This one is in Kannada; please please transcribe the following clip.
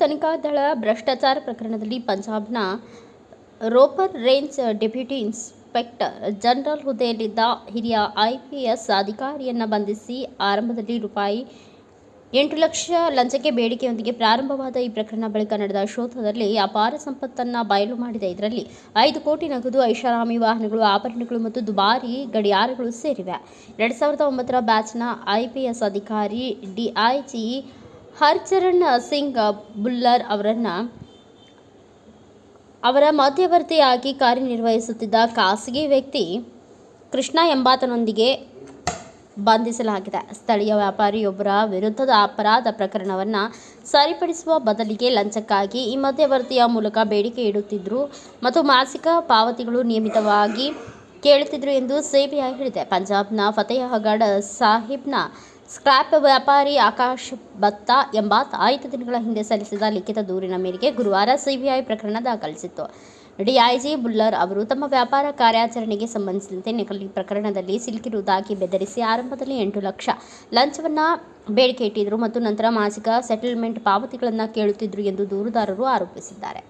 ತನಿಖಾ ದಳ ಭ್ರಷ್ಟಾಚಾರ ಪ್ರಕರಣದಲ್ಲಿ ಪಂಜಾಬ್ನ Ropar range deputy inspector general ಹುದ್ದೆಯಲ್ಲಿದ್ದ ಹಿರಿಯ ಐಪಿಎಸ್ ಅಧಿಕಾರಿಯನ್ನು ಬಂಧಿಸಿ ಆರಂಭದಲ್ಲಿ ರೂಪಾಯಿ ಎಂಟು ಲಕ್ಷ ಲಂಚಕ್ಕೆ ಬೇಡಿಕೆಯೊಂದಿಗೆ ಪ್ರಾರಂಭವಾದ ಈ ಪ್ರಕರಣ ಬಳಿಕ ನಡೆದ ಶೋಧದಲ್ಲಿ ಅಪಾರ ಸಂಪತ್ತನ್ನು ಬಯಲು ಮಾಡಿದ. ಇದರಲ್ಲಿ ಐದು ಕೋಟಿ ನಗದು ಐಷಾರಾಮಿ ವಾಹನಗಳು, ಆಭರಣಗಳು ಮತ್ತು ದುಬಾರಿ ಗಡಿಯಾರಗಳು ಸೇರಿವೆ. ಎರಡು ಸಾವಿರದ ಒಂಬತ್ತರ ಬ್ಯಾಚ್ನ ಐಪಿಎಸ್ ಅಧಿಕಾರಿ ಡಿಐಜಿ ಹರ್ಚರಣ್ ಸಿಂಗ್ ಬುಲ್ಲರ್ ಅವರನ್ನು ಅವರ ಮಧ್ಯವರ್ತಿಯಾಗಿ ಕಾರ್ಯನಿರ್ವಹಿಸುತ್ತಿದ್ದ ಖಾಸಗಿ ವ್ಯಕ್ತಿ ಕೃಷ್ಣ ಎಂಬಾತನೊಂದಿಗೆ ಬಂಧಿಸಲಾಗಿದೆ. ಸ್ಥಳೀಯ ವ್ಯಾಪಾರಿಯೊಬ್ಬರ ವಿರುದ್ಧದ ಅಪರಾಧ ಪ್ರಕರಣವನ್ನು ಸರಿಪಡಿಸುವ ಬದಲಿಗೆ ಲಂಚಕ್ಕಾಗಿ ಈ ಮಧ್ಯವರ್ತಿಯ ಮೂಲಕ ಬೇಡಿಕೆ ಇಡುತ್ತಿದ್ದರು ಮತ್ತು ಮಾಸಿಕ ಪಾವತಿಗಳು ನಿಯಮಿತವಾಗಿ ಕೇಳುತ್ತಿದ್ದರು ಎಂದು ಸಿಬಿಐ ಹೇಳಿದೆ. ಪಂಜಾಬ್ನ ಫತೇಹಗಢ ಸಾಹಿಬ್ನ ಸ್ಕ್ರ್ಯಾಪ್ ವ್ಯಾಪಾರಿ ಆಕಾಶ್ ಭತ್ತ ಎಂಬಾತ ಐದು ದಿನಗಳ ಹಿಂದೆ ಸಲ್ಲಿಸಿದ ಲಿಖಿತ ದೂರಿನ ಮೇರೆಗೆ ಗುರುವಾರ ಸಿಬಿಐ ಪ್ರಕರಣ ದಾಖಲಿಸಿತ್ತು. ಡಿಐಜಿ ಬುಲ್ಲರ್ ಅವರು ತಮ್ಮ ವ್ಯಾಪಾರ ಕಾರ್ಯಾಚರಣೆಗೆ ಸಂಬಂಧಿಸಿದಂತೆ ನಕಲಿ ಪ್ರಕರಣದಲ್ಲಿ ಸಿಲುಕಿರುವುದಾಗಿ ಬೆದರಿಸಿ ಆರಂಭದಲ್ಲಿ ಎಂಟು ಲಕ್ಷ ಲಂಚವನ್ನು ಬೇಡಿಕೆ ಇಟ್ಟಿದ್ದರು ಮತ್ತು ನಂತರ ಮಾಸಿಕ ಸೆಟಲ್ಮೆಂಟ್ ಪಾವತಿಗಳನ್ನು ಕೇಳುತ್ತಿದ್ದರು ಎಂದು ದೂರುದಾರರು ಆರೋಪಿಸಿದ್ದಾರೆ.